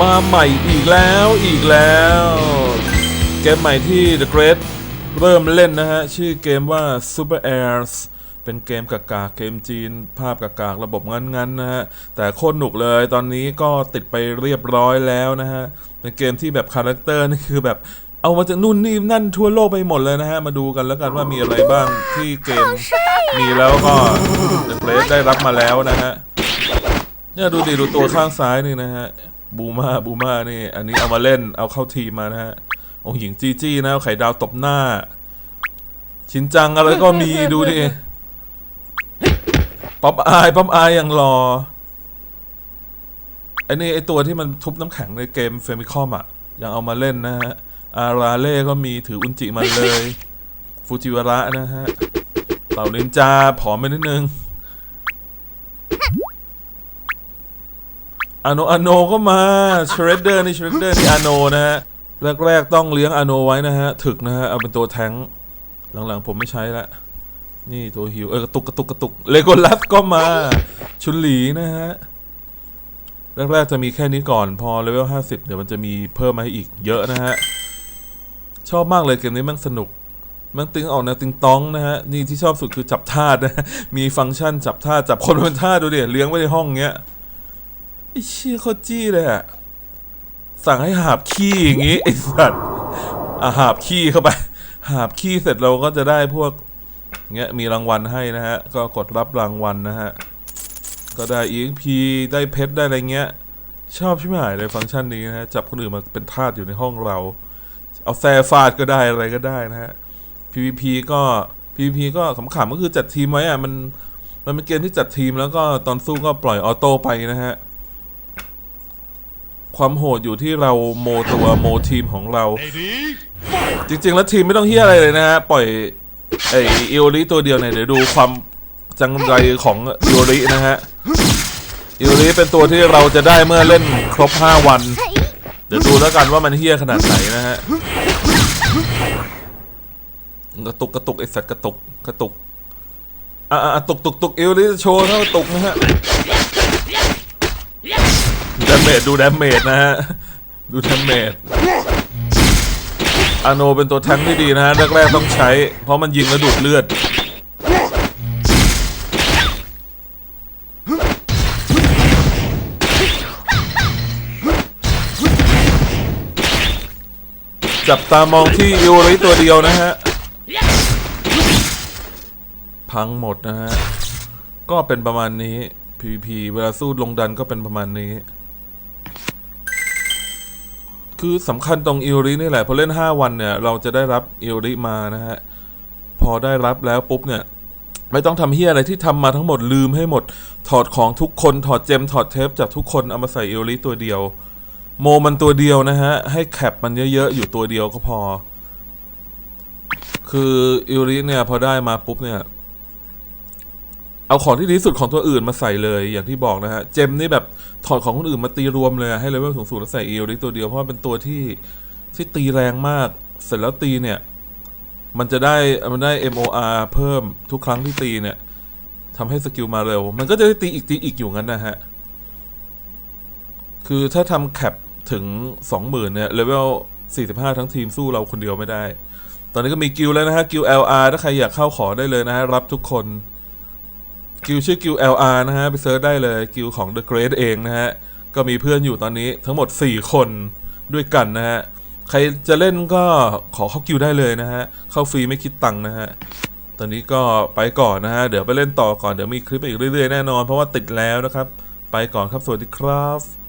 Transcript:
มาใหม่อีกแล้วอีกแล้ว เกมใหม่ที่ The Great เริ่มเล่นนะฮะ ชื่อเกมว่า Super Airs เป็นเกมกากากๆเกมจีน ภาพกากากๆระบบงั้นๆนะฮะ แต่โคตรหนุกเลยตอนนี้ก็ติดไปเรียบร้อยแล้วนะฮะ เป็นเกมที่แบบคาแรคเตอร์นี่คือแบบเอามาจากนู่นนี่นั่นทั่วโลกไปหมดเลยนะฮะ มาดูกันแล้วกันว่ามีอะไรบ้างที่เกมมีแล้วก็ The Great ได้รับมาแล้วนะฮะเนี่ยดูดิดูตัวข้างซ้ายนี่นะฮะ บูมาบูมานี่ อันนี้เอามาเล่นเอาเข้าทีมมานะฮะองค์หญิงจีจี้นะเอาไข่ดาวตบหน้า ชินจังอะไรก็มีดูดิป๊อปอายป๊อปอายยังรอไอ้นี่ไอ้ตัวที่มันทุบน้ำแข็งในเกมเฟมิคอมอะ ยังเอามาเล่นนะฮะ อาราเล่ก็มีถืออุนจิมาเลย ฟูจิวาระนะฮะเต่านินจาผอมไปนิดนึง อโนอโนก็มาชเรดเดอร์นี่ชเรดเดอร์นี่อโนนะฮะแรกๆต้องเลี้ยงอโนไว้นะฮะถึกนะฮะเอาเป็นตัวแท้งหลังๆผมไม่ใช้ละนี่ตัวฮิวเออกระตุกกระตุกกระตุกเลโกลัสก็มาชุนหลีนะฮะแรกๆจะมีแค่นี้ก่อนพอเลเวล50เดี๋ยวมันจะมีเพิ่มมาให้อีกเยอะนะฮะชอบมากเลยเกมนี้มันสนุกมันติงออกแนวติงต้องนะฮะนี่ที่ชอบสุดคือจับทาสนะมีฟังก์ชันจับทาสจับคนเป็นทาสดูเดิเลี้ยงไว้ในห้องเงี้ย เชี่ยโคตรจี้เลยอะสั่งให้หาบขี้อย่างงี้ไอ้สัตว์อหาบขี้เข้าไป หาบขี้เสร็จเราก็จะได้พวก เงี้ยมีรางวัลให้นะฮะ ก็กดรับรางวัลนะฮะ ก็ได้ EXP ได้เพชรได้อะไรเงี้ย ชอบใช่ไหมเลยฟังก์ชันนี้นะฮะ จับคนอื่นมาเป็นทาสอยู่ในห้องเรา เอาแซ่ฟาดก็ได้อะไรก็ได้นะฮะ PVP ก็ PVP ก็ขำๆก็คือจัดทีมไว้อะมัน มันเป็นเกมที่จัดทีมแล้วก็ตอนสู้ก็ปล่อยออโต้ไปนะฮะ ความโหดอยู่ที่เราโมตัวโมทีมของเรา จริง ๆ แล้วทีมไม่ต้องเฮียอะไรเลยนะฮะ ปล่อยไอเอโอริตัวเดียวเนี่ยเดี๋ยวดูความจังไรของเอโอรินะฮะเอโอริเป็นตัวที่เราจะได้เมื่อเล่นครบ 5 วัน เดี๋ยวดูแล้วกันว่ามันเฮี้ยขนาดไหนนะฮะกระตุกกระตุกไอสัตว์กระตุกกระตุกอะอะอะตุกตุกตุกเอวลิโชว์เท่ากระตุกนะฮะ ดาเมจดูดาเมจนะฮะ ดูดาเมจอาโนเป็นตัวแทงที่ดีนะฮะแรกๆต้องใช้ เพราะมันยิงแล้วดูดเลือดจับตามองที่ยูริตัวเดียวนะฮะ พังหมดนะฮะ ก็เป็นประมาณนี้ PVP เวลาสู้ลงดันก็เป็นประมาณนี้ คือสำคัญตรงอิรินี่แหละพอเล่น 5 วันเนี่ย เราจะได้รับอิริมานะฮะ พอได้รับแล้วปุ๊บเนี่ย ไม่ต้องทำเฮียอะไรที่ทำมาทั้งหมดลืมให้หมด ถอดของทุกคนถอดเจมถอดเทปจากทุกคนเอามาใส่อิริตัวเดียว โมมันตัวเดียวนะฮะ ให้แคปมันเยอะๆ อยู่ตัวเดียวก็พอ คืออิริเนี่ยพอได้มาปุ๊บเนี่ย เอาของที่ดีที่สุดของตัวอื่นมาใส่เลยอย่างที่บอกนะฮะ เจมนี่แบบถอดของคนอื่นมาตีรวมเลยให้เลเวลสูงๆแล้วใส่เอลตัวเดียวเพราะว่าเป็นตัวที่ที่ตีแรงมาก เสร็จแล้วตีเนี่ย มันจะได้มันได้ MOR เพิ่มทุกครั้งที่ตีเนี่ยทำให้สกิลมาเร็ว มันก็จะได้ตีอีกตีอีกอยู่งั้นนะฮะ คือถ้าทำแคปถึง20,000เนี่ยเลเวล45ทั้งทีมสู้เราคนเดียวไม่ได้ ตอนนี้ก็มีกิลแล้วนะฮะกิล LR ถ้าใครอยากเข้าขอได้เลยนะฮะรับทุกคน กิลชื่อกิล LR นะฮะ ไปเซิร์ชได้เลยกิลของ The Great เองนะฮะ ก็มีเพื่อนอยู่ตอนนี้ทั้งหมด 4 คนด้วยกันนะฮะ ใครจะเล่นก็ขอเข้ากิลได้เลยนะฮะ เข้าฟรีไม่คิดตังค์นะฮะ ตอนนี้ก็ไปก่อนนะฮะ เดี๋ยวไปเล่นต่อก่อนเดี๋ยวมีคลิปอีกเรื่อยๆแน่นอนเพราะว่าติดแล้วนะครับ ไปก่อนครับสวัสดีครับ